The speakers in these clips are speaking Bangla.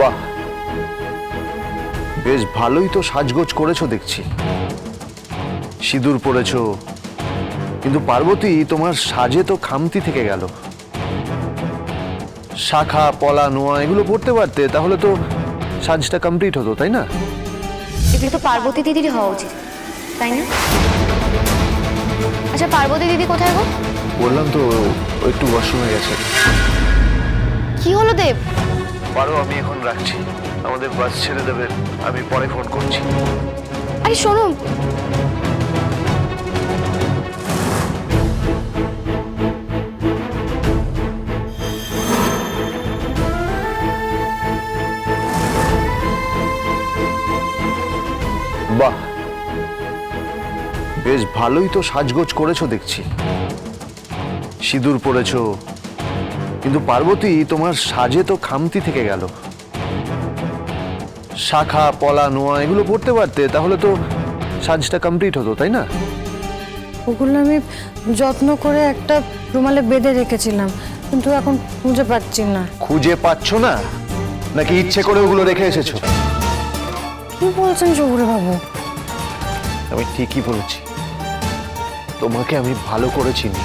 বাহ। বেশ ভালোই তো সাজগোজ করেছ দেখছি। সিঁদুর পরেছো। কিন্তু পার্বতী তোমার সাজে তো খামতি থেকে গেল। শাখা পলা নোয়া এগুলো পড়তে পারতে তাহলে তো সাজটা কমপ্লিট হতো তাই না? এগুলো তো পার্বতী দিদিরই হওয়া উচিত তাই না? আচ্ছা পার্বতী দিদি কোথায় গো? বললাম তো একটু ওয়াশরুমে গেছে। কি হলো দেব? পারো আমি এখন রাখছি। আমাদের বাস ছেড়ে দেবে আমি পরে ফোন করছি। আরে শোনো। বাহ। বেশ ভালোই তো সাজগোজ করেছ দেখছি। সিঁদুর পরেছো কিন্তু পার্বতী তোমার সাজে তো খামতি থেকে গেল। শাখা পলা নোয়া এগুলো পড়তে পারতে তাহলে তো সাজটা কমপ্লিট হতো তাই না? ওগুলো আমি যত্ন করে একটা রুমালে বেঁধে রেখেছিলাম কিন্তু এখন খুঁজে পাচ্ছি না। খুঁজে পাচ্ছ না? নাকি ইচ্ছে করে ওগুলো রেখে এসেছ? কি বলছেন চৌরে বাবু? আমি ঠিকই বলেছি। তোমাকে আমি ভালো করে চিনি।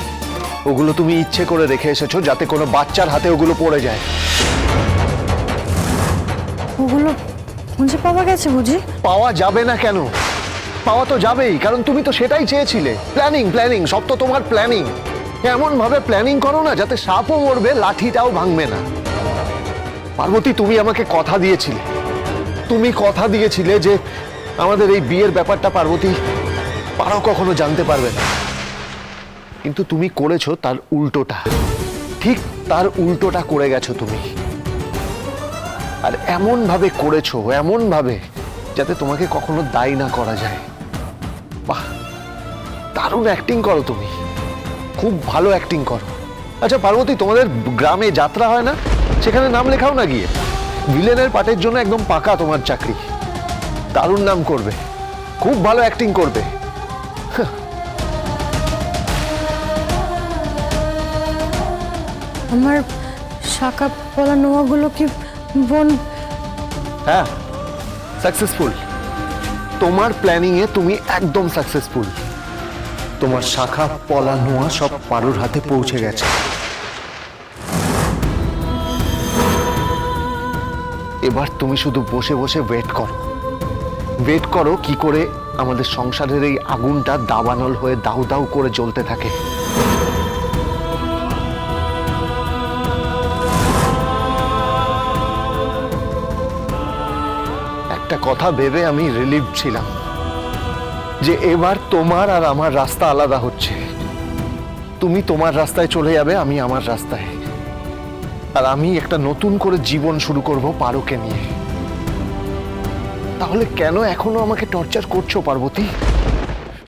ওগুলো তুমি ইচ্ছে করে রেখে এসেছ যাতে কোনো বাচ্চার হাতে ওগুলো পড়ে যায়। ওগুলো খুঁজে পাওয়া গেছে বুঝি? পাওয়া যাবে না কেন? পাওয়া তো যাবেই কারণ তুমি তো সেটাই চেয়েছিলে। প্ল্যানিং প্ল্যানিং সব তো তোমার প্ল্যানিং। এমন ভাবে প্ল্যানিং করো না যাতে সাপও মরবে লাঠিটাও ভাঙবে না। পার্বতী তুমি আমাকে কথা দিয়েছিলে। তুমি কথা দিয়েছিলে যে আমাদের এই বিয়ের ব্যাপারটা পার্বতী পারো কখনো জানতে পারবে না। কিন্তু তুমি করেছ তার উল্টোটা। ঠিক তার উল্টোটা করে গেছো তুমি। আর এমন ভাবে করেছ এমন ভাবে যাতে তোমাকে কখনো দায়ী না করা যায়। বাহ, দারুণ অ্যাক্টিং করো তুমি। খুব ভালো অ্যাক্টিং করো। আচ্ছা পার্বতী, তোমাদের গ্রামে যাত্রা হয় না? সেখানে নাম লেখাও না গিয়ে? ভিলেনের পাটের জন্য একদম পাকা তোমার চাকরি। দারুণ নাম করবে। খুব ভালো অ্যাক্টিং করবে। আমার শাখা পলা নোয়াগুলো কি বোন? হ্যাঁ সাকসেসফুল তোমার প্ল্যানিং এ তুমি একদম সাকসেসফুল তোমার শাখা পলা নোয়া সব পারুর হাতে পৌঁছে গেছে। এবার তুমি শুধু বসে বসে ওয়েট করো। ওয়েট করো কি করে আমাদের সংসারের এই আগুনটা দাবানল হয়ে দাউ দাউ করে জ্বলতে থাকে। একটা কথা ভেবে আমি রিলিভ ছিলাম, যে এবার তোমার আর আমার রাস্তা আলাদা হচ্ছে। তুমি তোমার রাস্তায় চলে যাবে, আমি আমার রাস্তায়। আর আমি একটা নতুন করে জীবন শুরু করব পারোকে নিয়ে। তাহলে কেন এখনও আমাকে টর্চার করছ, পার্বতী?